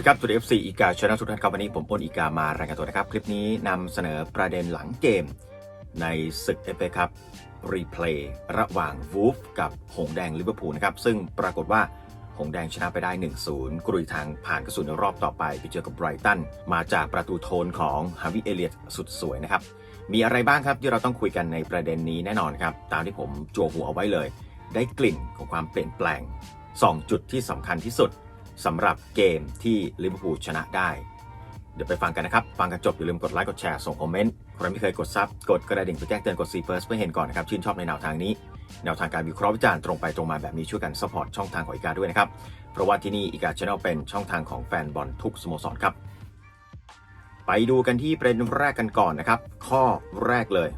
ดีครับตัวเอฟซีอีกาชนะทุกท่านครับวันนี้ผมอ้นอีกามารายงานตัวนะครับ คลิปนี้นำเสนอประเด็นหลังเกม ในศึกเอฟเอครับรีเพลย์ระหว่างวูฟกับหงแดงลิเวอร์พูลนะครับ ซึ่งปรากฏว่าหงแดงชนะไปได้ 1-0 กรุยทางผ่านกระสุนในรอบต่อไป ไปเจอกับไบรตัน มาจากประตูโทนของฮาวิเอเลียตสุดสวยนะครับ มีอะไรบ้างครับที่เราต้องคุยกันในประเด็นนี้แน่นอนครับ ตามที่ผมจั่วหัวเอาไว้เลย ได้กลิ่นของความเปลี่ยนแปลง 2 จุดที่สำคัญที่สุด สำหรับเกมที่ลิเวอร์พูลชนะได้ เดี๋ยวไปฟังกันนะครับ ฟังกันจบ อย่าลืมกดไลค์กดแชร์ส่งคอมเมนต์ใครไม่เคยกดซับกดกระดิ่งเพื่อแจ้งเตือนกดซีเฟิร์สเพื่อเห็นก่อนนะครับ ชื่นชอบในแนวทางนี้ แนวทางการวิเคราะห์วิจารณ์ตรงไปตรงมาแบบนี้ช่วยกันสปอร์ตช่องทางของอีกาด้วยนะครับเพราะว่าที่นี่อีกาชแนลเป็นช่องทางของแฟนบอลทุกสโมสรครับไปดูกันที่ประเด็นแรกกันก่อนนะครับ ข้อแรกเลย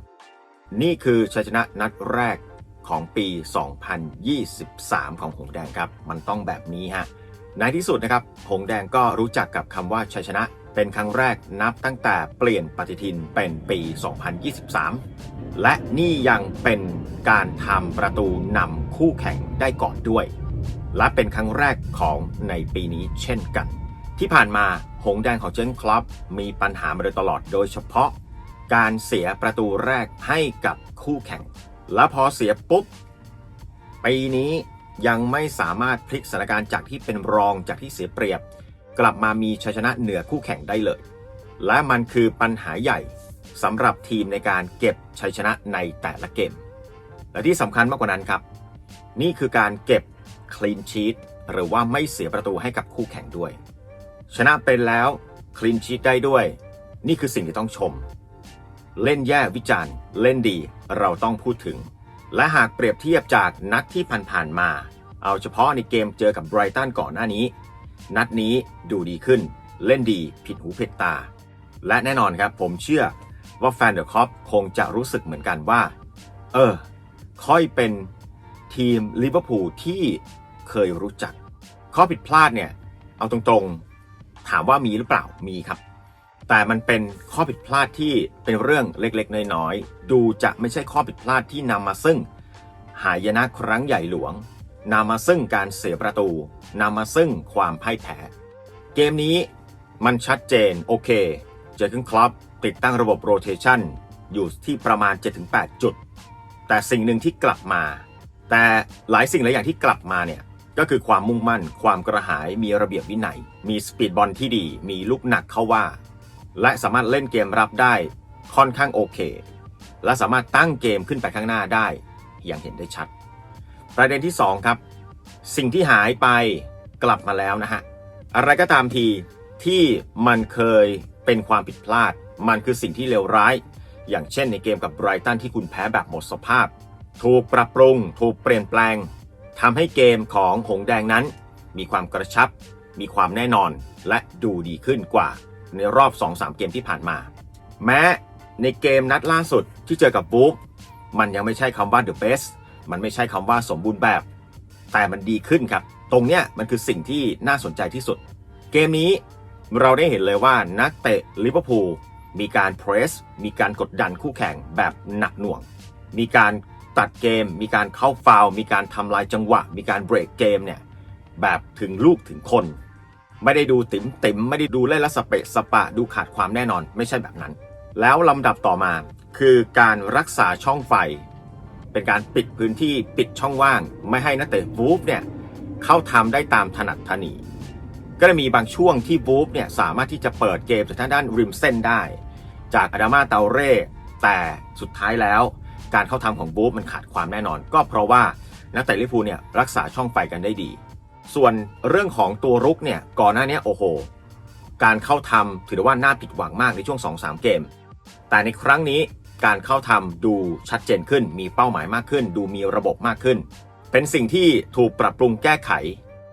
นี่คือชัยชนะนัดแรกของปี 2023 ของหงแดงครับ มันต้องแบบนี้ฮะ ในที่สุดนะครับหงแดงก็รู้จักกับคำว่าชัยชนะ เป็นครั้งแรกนับตั้งแต่เปลี่ยนปฏิทินเป็นปี 2023 และนี่ยังเป็นการทำประตูนำคู่แข่งได้ก่อนด้วย และเป็นครั้งแรกของในปีนี้เช่นกัน ที่ผ่านมาหงแดงของเจนคลับมีปัญหามาโดยตลอดโดยเฉพาะ การเสียประตูแรกให้กับคู่แข่ง และพอเสียปุ๊บปีนี้ ยังไม่สามารถพลิกสถานการณ์จากที่เป็นรองจากที่เสียเปรียบ กลับมามีชัยชนะเหนือคู่แข่งได้เลย และมันคือปัญหาใหญ่สำหรับทีมในการเก็บชัยชนะในแต่ละเกม และที่สำคัญมากกว่านั้นครับ นี่คือการเก็บคลีนชีตหรือว่าไม่เสียประตูให้กับคู่แข่งด้วย ชนะเป็นแล้วคลีนชีตได้ด้วย นี่คือสิ่งที่ต้องชม เล่นแย่วิจารณ์ เล่นดีเราต้องพูดถึง และหากเปรียบเทียบจากนัดที่ผ่านๆมา เอาเฉพาะในเกมเจอกับไบรตันก่อนหน้านี้ นัดนี้ดูดีขึ้น เล่นดีผิดหูผิดตา และแน่นอนครับผมเชื่อว่าแฟนเดอะคอปคงจะรู้สึกเหมือนกันว่า เออ ค่อยเป็นทีมลิเวอร์พูลที่เคยรู้จัก ข้อผิดพลาดเนี่ย เอาตรงๆ ถามว่ามีหรือเปล่ามีครับ แต่มันเป็นข้อผิดพลาดที่เป็นเรื่องเล็กๆ น้อยๆ ดูจะไม่ใช่ข้อผิดพลาดที่นำมาซึ่ง หายนะครั้งใหญ่หลวงนำมาซึ่งการเสียประตูนำมาซึ่งความพ่ายแพ้ เกมนี้มันชัดเจนโอเค เจอขึ้นคลับติดตั้งระบบโรเทชันอยู่ที่ประมาณ 7-8 จุด แต่สิ่งหนึ่งที่กลับมา แต่หลายสิ่งหลายอย่างที่กลับมาเนี่ยก็คือความมุ่งมั่น ความกระหาย มีระเบียบวินัย มีสปีดบอลที่ดี มีลูกหนักเข้าว่า และสามารถเล่นเกมรับได้ค่อนข้างโอเค และสามารถตั้งเกมขึ้นไปข้างหน้าได้อย่างเห็นได้ชัด ประเด็นที่ 2 ครับ สิ่งที่หายไปกลับมาแล้วนะฮะ อะไรก็ตามทีที่มันเคยเป็นความผิดพลาด มันคือสิ่งที่เลวร้าย อย่างเช่นในเกมกับไบรตันที่คุณแพ้แบบหมดสภาพ ถูกปรับปรุง ถูกเปลี่ยนแปลงทำให้เกมของหงแดงนั้น มีความกระชับ มีความแน่นอนและดูดีขึ้นกว่า ในรอบ 2-3 เกมที่ผ่านมา แม้ในเกมนัดล่าสุดที่เจอกับบูฟมันยังไม่ใช่คำว่า the best มันไม่ใช่คำว่าสมบูรณ์แบบ แต่มันดีขึ้นครับ ตรงเนี้ยมันคือสิ่งที่น่าสนใจที่สุด เกมนี้เราได้เห็นเลยว่านักเตะลิเวอร์พูลมีการเพรส มีการกดดันคู่แข่งแบบหนักหน่วง มีการตัดเกม มีการเข้าฟาวมีการทำลายจังหวะ มีการเบรกเกมเนี่ยแบบถึงลูกถึงคน ไม่ได้ดูติ๋มติ๋มไม่ได้ดูเล่นและสเปะสปะดูขาดความแน่นอนไม่ใช่แบบนั้น แล้วลำดับต่อมาคือการรักษาช่องไฟ เป็นการปิดพื้นที่ปิดช่องว่าง ไม่ให้นักเตะวูฟเนี่ยเข้าทำได้ตามถนัดถนีก็จะมีบางช่วงที่วูฟเนี่ยสามารถที่จะเปิดเกมจากทางด้านริมเส้นได้ จากอาดามาเตาเร่แต่สุดท้ายแล้ว การเข้าทำของวูฟมันขาดความแน่นอน ก็เพราะว่านักเตะลิเวอร์พูเนี่ยรักษาช่องไฟกันได้ดี ส่วนเรื่องของตัวรุกเนี่ยก่อนหน้านี้โอ้โห การเข้าทำถือว่าน่าผิดหวังมากในช่วง 2-3 เกม แต่ในครั้งนี้การเข้าทำดูชัดเจนขึ้น มีเป้าหมายมากขึ้น ดูมีระบบมากขึ้น เป็นสิ่งที่ถูกปรับปรุงแก้ไข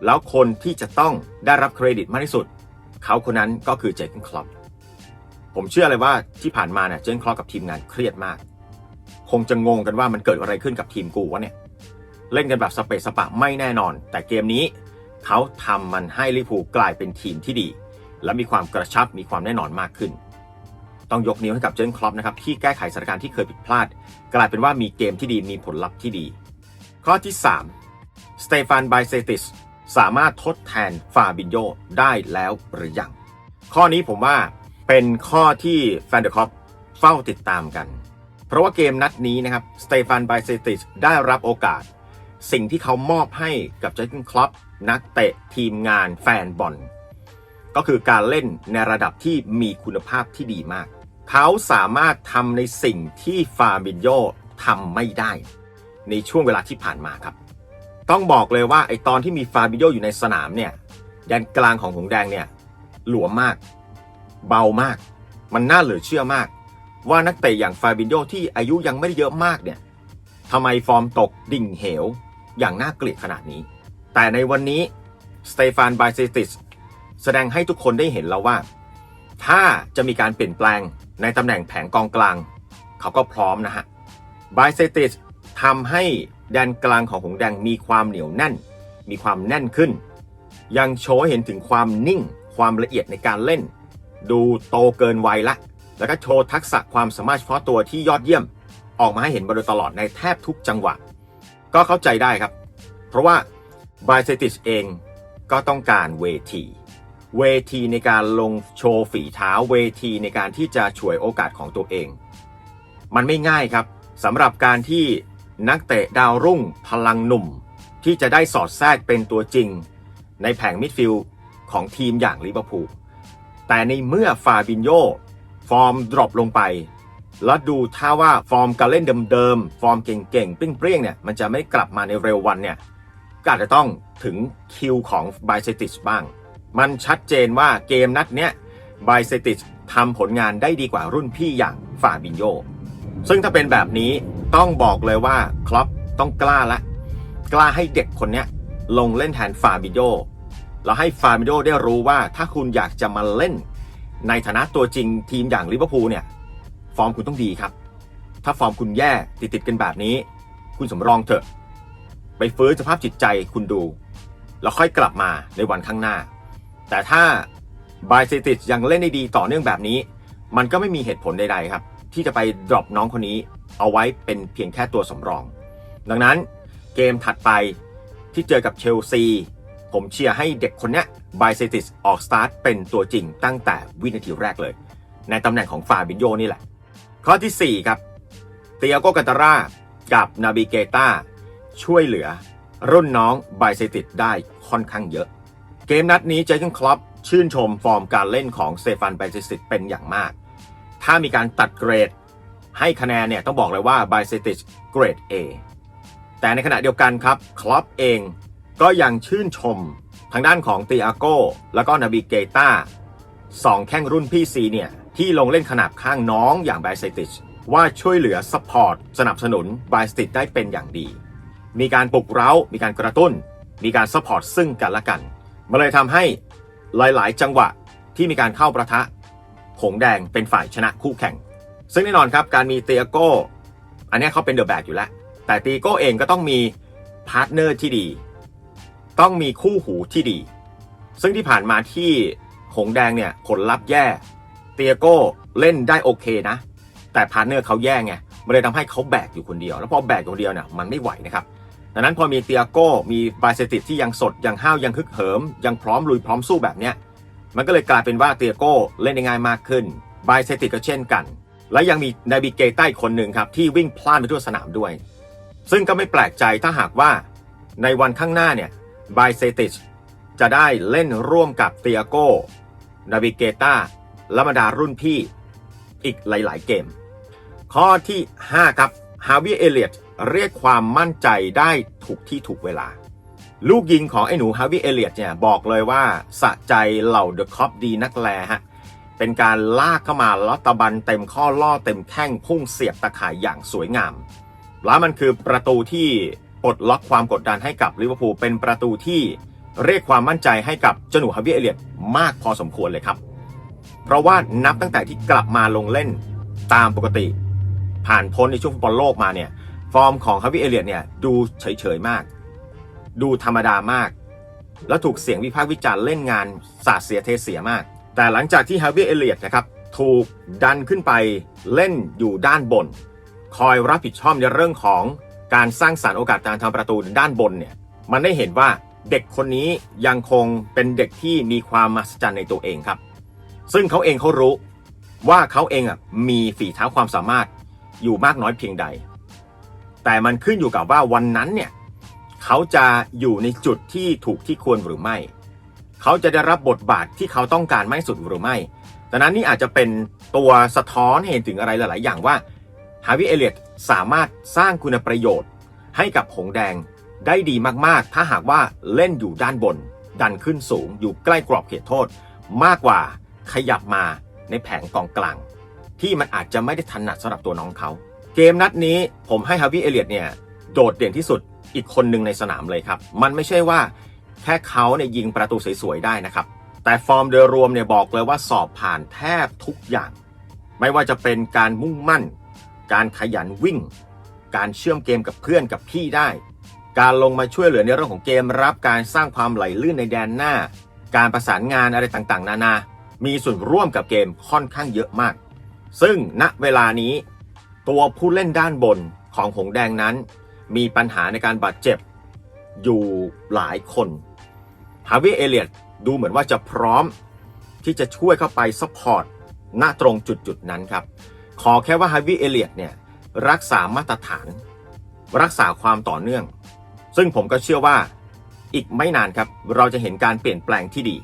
แล้วคนที่จะต้องได้รับเครดิตมากที่สุด เขาคนนั้นก็คือเจคคลับผมเชื่อเลยว่าที่ผ่านมาเนี่ยเจนคลอกับทีมงานเครียดมาก คงจะงงกันว่ามันเกิดอะไรขึ้นกับทีมกูวะเนี่ย เล่นกันแบบสเปซสปะไม่แน่นอน แต่เกมนี้เขาทำมันให้ลิเวอร์พูลกลายเป็นทีมที่ดี และมีความกระชับมีความแน่นอนมากขึ้น ต้องยกนิ้วให้กับเจนคลอปนะครับที่แก้ไขสถานการณ์ที่เคยผิดพลาด กลายเป็นว่ามีเกมที่ดีมีผลลัพธ์ที่ดี ข้อที่3สเตฟานไบเซติสสามารถทดแทนฟาบินโยได้แล้วหรือยังข้อนี้ผมว่าเป็นข้อที่แฟนเดอร์คอปเฝ้าติดตามกัน เพราะว่าเกมนัดนี้นะครับสเตฟานไบเซติชได้รับโอกาส สิ่งที่เขามอบให้กับเจนคล็อปนักเตะทีมงานแฟนบอลก็คือการเล่นในระดับที่มีคุณภาพที่ดีมาก เขาสามารถทำในสิ่งที่ฟาบินโยทำไม่ได้ ในช่วงเวลาที่ผ่านมาครับ ต้องบอกเลยว่าไอตอนที่มีฟาบินโยอยู่ในสนามเนี่ยแดนกลางของหงแดงเนี่ยหลวมมาก เบามาก มันน่าเหลือเชื่อมาก ว่านักเตะอย่างฟาบินโยที่อายุยังไม่ได้เยอะมากเนี่ยทำไมฟอร์มตกดิ่งเหว อย่างน่าเกลียดขนาดนี้ แต่ในวันนี้สเตฟานไบเซติสแสดงให้ทุกคนได้เห็นแล้วว่า ถ้าจะมีการเปลี่ยนแปลงในตำแหน่งแผงกองกลาง เขาก็พร้อมนะฮะไบเซติสทำให้แดนกลางของหงแดงมีความเหนียวแน่น มีความแน่นขึ้น ยังโชว์เห็นถึงความนิ่ง ความละเอียดในการเล่น ดูโตเกินวัยละ แล้วก็โชว์ทักษะความสามารถเฉพาะตัวที่ยอดเยี่ยม ออกมาให้เห็นมาโดยตลอดในแทบทุกจังหวะ ก็เข้าใจได้ครับ เพราะว่าบ i เซติสเองก็ต้องการเวที เวทีในการลงโชว์ฝีเท้าเวทีในการที่จะฉวยโอกาสของตัวเอง มันไม่ง่ายครับสำหรับการที่นักเตะดาวรุ่งพลังหนุ่ม ที่จะได้สอดแทรกเป็นตัวจริง ในแผงมิดฟิลด์ของทีมอย่างลิเวอร์พูลแต่ในเมื่อฟาบินโยฟอร์มดรอปลงไป แล้วดูท่าว่าฟอร์มการเล่นเดิมๆ ฟอร์มเก่งๆ เปรี้ยงๆ เนี่ย มันจะไม่กลับมาในเร็ววันเนี่ย ก็อาจจะต้องถึงคิวของไบเซติชบ้าง มันชัดเจนว่าเกมนัดเนี้ยไบเซติชทำผลงานได้ดีกว่ารุ่นพี่อย่างฟาบินโย ซึ่งถ้าเป็นแบบนี้ต้องบอกเลยว่าครอปต้องกล้าละ กล้าให้เด็กคนเนี้ยลงเล่นแทนฟาบินโยแล้วให้ฟาบินโยได้รู้ว่าถ้าคุณอยากจะมาเล่น ในฐานะตัวจริงทีมอย่างลิเวอร์พูลเนี่ย ฟอร์มคุณต้องดีครับ ถ้าฟอร์มคุณแย่ติดติดกันแบบนี้ คุณสำรองเถอะ ไปฟื้นสภาพจิตใจคุณดู แล้วค่อยกลับมาในวันข้างหน้า แต่ถ้าบายเซติสยังเล่นได้ดีต่อเนื่องแบบนี้ มันก็ไม่มีเหตุผลใดๆครับ ที่จะไปดรอปน้องคนนี้ เอาไว้เป็นเพียงแค่ตัวสำรอง ดังนั้นเกมถัดไปที่เจอกับเชลซีผมเชียร์ให้เด็กคนนี้บายเซติสออกสตาร์ทเป็นตัวจริงตั้งแต่วินาทีแรกเลย ในตำแหน่งของฟาบินโยนี่แหละ ข้อที่ 4 ครับเตียโกกันตาร่ากับนาบิเกตาช่วยเหลือ รุ่นน้องไบเซติดได้ค่อนข้างเยอะ เกมนัดนี้เจค e นคลอปชื่นชมฟอร์มการเล่นของเซฟานไบเซติดเป็นอย่างมาก ถ้ามีการตัดเกรด ให้คะแนนเนี่ยต้องบอกเลยว่าไบเซติดเกรด A แต่ในขณะเดียวกันครับคลอปเองก็ยังชื่นชมทางด้านของเตียโกแล้วก็นาบิเกตาสองแข้งรุ่นพี่ซีเนี่ยที่ลงเล่นขนาบข้างน้องอย่างไบเซติชว่าช่วยเหลือสปอร์ตสนับสนุนไบสติชได้เป็นอย่างดี มีการปลุกเร้า มีการกระตุ้น มีการสปอร์ตซึ่งกันและกันมันเลยทำให้หลาย ๆ จังหวะที่มีการเข้าประทะหงแดงเป็นฝ่ายชนะคู่แข่ง ซึ่งแน่นอนครับการมีเตียโก้ อันนี้เขาเป็นเดอะแบกอยู่แล้ว แต่ตีโก้เองก็ต้องมีพาร์ทเนอร์ที่ดี ต้องมีคู่หูที่ดี ซึ่งที่ผ่านมาที่หงแดงเนี่ยผลลัพธ์แย่ ตียโก้เล่นได้โอเคนะ แต่พาร์เนอร์เขาแย่ไงมันเลยทำให้เขาแบกอยู่คนเดียว แล้วพอแบกอยู่คนเดียวเนี่ยมันไม่ไหวนะครับดังนั้นพอมีเตียโก้มีบาเซติสที่ยังสดยังห้าวยังฮึกเหิม ยังพร้อมลุยพร้อมสู้แบบเนี้ยมันก็เลยกลายเป็นว่าเตียโก้เล่นได้ง่ายมากขึ้นบาเซติสก็เช่นกัน และยังมีนาบิเกต้าอีกคนหนึ่งครับที่วิ่งพลานไปทั่วสนามด้วย ซึ่งก็ไม่แปลกใจถ้าหากว่าในวันข้างหน้าเนี่ยบาเซติชจะได้เล่นร่วมกับเตียโก้นาวิเกตา และบรรดารุ่นพี่อีกหลาย ๆ เกม ข้อที่ 5 ครับฮาวิเอเลียตเรียกความมั่นใจได้ถูกที่ถูกเวลา ลูกยิงของไอ้หนูฮาวิเอเลียตเนี่ยบอกเลยว่าสะใจเหล่าเดอะคอปดีนักแลฮะเป็นการลากเข้ามาแล้วตะบันเต็มข้อล่อเต็มแข้งพุ่งเสียบตะข่ายอย่างสวยงาม แล้วมันคือประตูที่ปลดล็อกความกดดันให้กับลิเวอร์พูลเป็นประตูที่เรียกความมั่นใจให้กับเจ้าหนูฮาวิเอเลียตมากพอสมควรเลยครับ เพราะว่านับตั้งแต่ที่กลับมาลงเล่นตามปกติ ผ่านพ้นในช่วงฟุตบอลโลกมาเนี่ย ฟอร์มของฮาวิเอเลียตเนี่ยดูเฉยๆมาก ดูธรรมดามาก แล้วถูกเสียงวิพากษ์วิจารณ์เล่นงานสาดเสียเทเสียมาก แต่หลังจากที่ฮาวิเอเลียตนะครับถูกดันขึ้นไปเล่นอยู่ด้านบน คอยรับผิดชอบในเรื่องของการสร้างสารรค์โอกาสการทำประตูด้านบนเนี่ยมันได้เห็นว่าเด็กคนนี้ยังคงเป็นเด็กที่มีความมหัศจรรย์ในตัวเองครับ ซึ่งเขาเองเขารู้ว่าเขาเองอะมีฝีเท้าความสามารถอยู่มากน้อยเพียงใด แต่มันขึ้นอยู่กับว่าวันนั้นเนี่ยเขาจะอยู่ในจุดที่ถูกที่ควรหรือไม่ เขาจะได้รับบทบาทที่เขาต้องการไม่สุดหรือไม่ดังนั้นนี่อาจจะเป็นตัวสะท้อนเห็นถึงอะไรหลาย ๆ อย่างว่าฮาวิเอเลียตสามารถสร้างคุณประโยชน์ ให้กับหงแดงได้ดีมาก ๆ ถ้าหากว่าเล่นอยู่ด้านบน ดันขึ้นสูงอยู่ใกล้กรอบเขตโทษ มากกว่า ขยับมาในแผงกองกลาง ที่มันอาจจะไม่ได้ถนัดสำหรับตัวน้องเขา เกมนัดนี้ผมให้ฮาวิเอเลียตเนี่ยโดดเด่นที่สุดอีกคนหนึ่งในสนามเลยครับ มันไม่ใช่ว่าแค่เขาเนี่ยยิงประตูสวยๆได้นะครับ แต่ฟอร์มโดยรวมเนี่ยบอกเลยว่าสอบผ่านแทบทุกอย่าง ไม่ว่าจะเป็นการมุ่งมั่น การขยันวิ่ง การเชื่อมเกมกับเพื่อนกับพี่ได้ การลงมาช่วยเหลือในเรื่องของเกมรับการสร้างความไหลลื่นในแดนหน้า การประสานงานอะไรต่างๆ นานา มีส่วนร่วมกับเกมค่อนข้างเยอะมาก ซึ่งณเวลานี้ ตัวผู้เล่นด้านบนของหงแดงนั้น มีปัญหาในการบาดเจ็บอยู่หลายคนฮาวิเอเลียตดูเหมือนว่าจะพร้อมที่จะช่วยเข้าไปซัพพอร์ตณตรงจุดจุดๆนั้นครับ ขอแค่ว่าฮาวิเอเลียตเนี่ยรักษามาตรฐาน รักษาความต่อเนื่อง ซึ่งผมก็เชื่อว่าอีกไม่นานครับ เราจะเห็นการเปลี่ยนแปลงที่ดี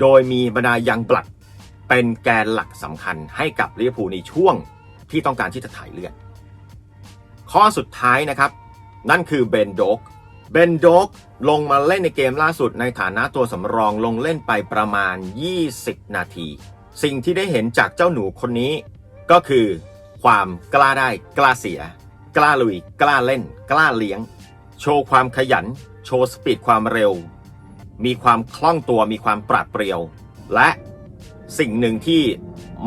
โดยมีบรรดายังบลัดเป็นแกนหลักสำคัญให้กับลิเวอร์พูลในช่วงที่ต้องการที่จะถ่ายเลือด ข้อสุดท้ายนะครับ นั่นคือเบนโดกเบนโดกลงมาเล่นในเกมล่าสุดในฐานะตัวสำรองลงเล่นไปประมาณ 20 นาที สิ่งที่ได้เห็นจากเจ้าหนูคนนี้ ก็คือความกล้าได้กล้าเสีย กล้าลุย กล้าเล่น กล้าเลี้ยง โชว์ความขยัน โชว์สปีดความเร็ว มีความคล่องตัวมีความปราดเปรียว และสิ่งหนึ่งที่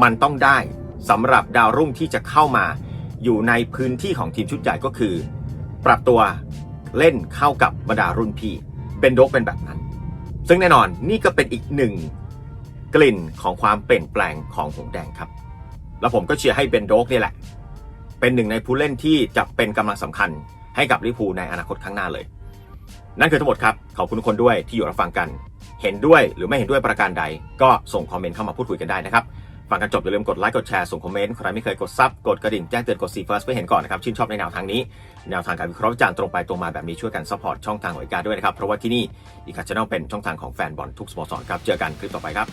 มันต้องได้สำหรับดาวรุ่งที่จะเข้ามาอยู่ในพื้นที่ของทีมชุดใหญ่ก็คือ ปรับตัวเล่นเข้ากับบรรดารุ่นพี่เบนโดกเป็นแบบนั้น ซึ่งแน่นอนนี่ก็เป็นอีกหนึ่งกลิ่นของความเปลี่ยนแปลงของหงแดงครับ แล้วผมก็เชียร์ให้เบนโดกนี่แหละ เป็นหนึ่งในผู้เล่นที่จะเป็นกำลังสำคัญให้กับลิพูในอนาคตข้างหน้าเลย นั่นคือทั้งหมดครับ ขอบคุณทุกคนด้วยที่อยู่รับฟังกัน เห็นด้วยหรือไม่เห็นด้วยประการใด ก็ส่งคอมเมนต์เข้ามาพูดคุยกันได้นะครับ ฟังกันจบอย่าลืมกดไลค์กดแชร์ส่งคอมเมนต์ใครไม่เคยกดซับกดกระดิ่งแจ้งเตือนกดซีเฟิร์สเพื่อเห็นก่อนนะครับชื่นชอบในแนวทางนี้แนวทางการวิเคราะห์วิจารณ์ตรงไปตรงมาแบบนี้ช่วยกันซัพพอร์ตช่องทางของอีกาด้วยนะครับเพราะว่าที่นี่อีกาชแนลเป็นช่องทางของแฟนบอลทุกสโมสรครับเจอกันคลิปต่อไปครับ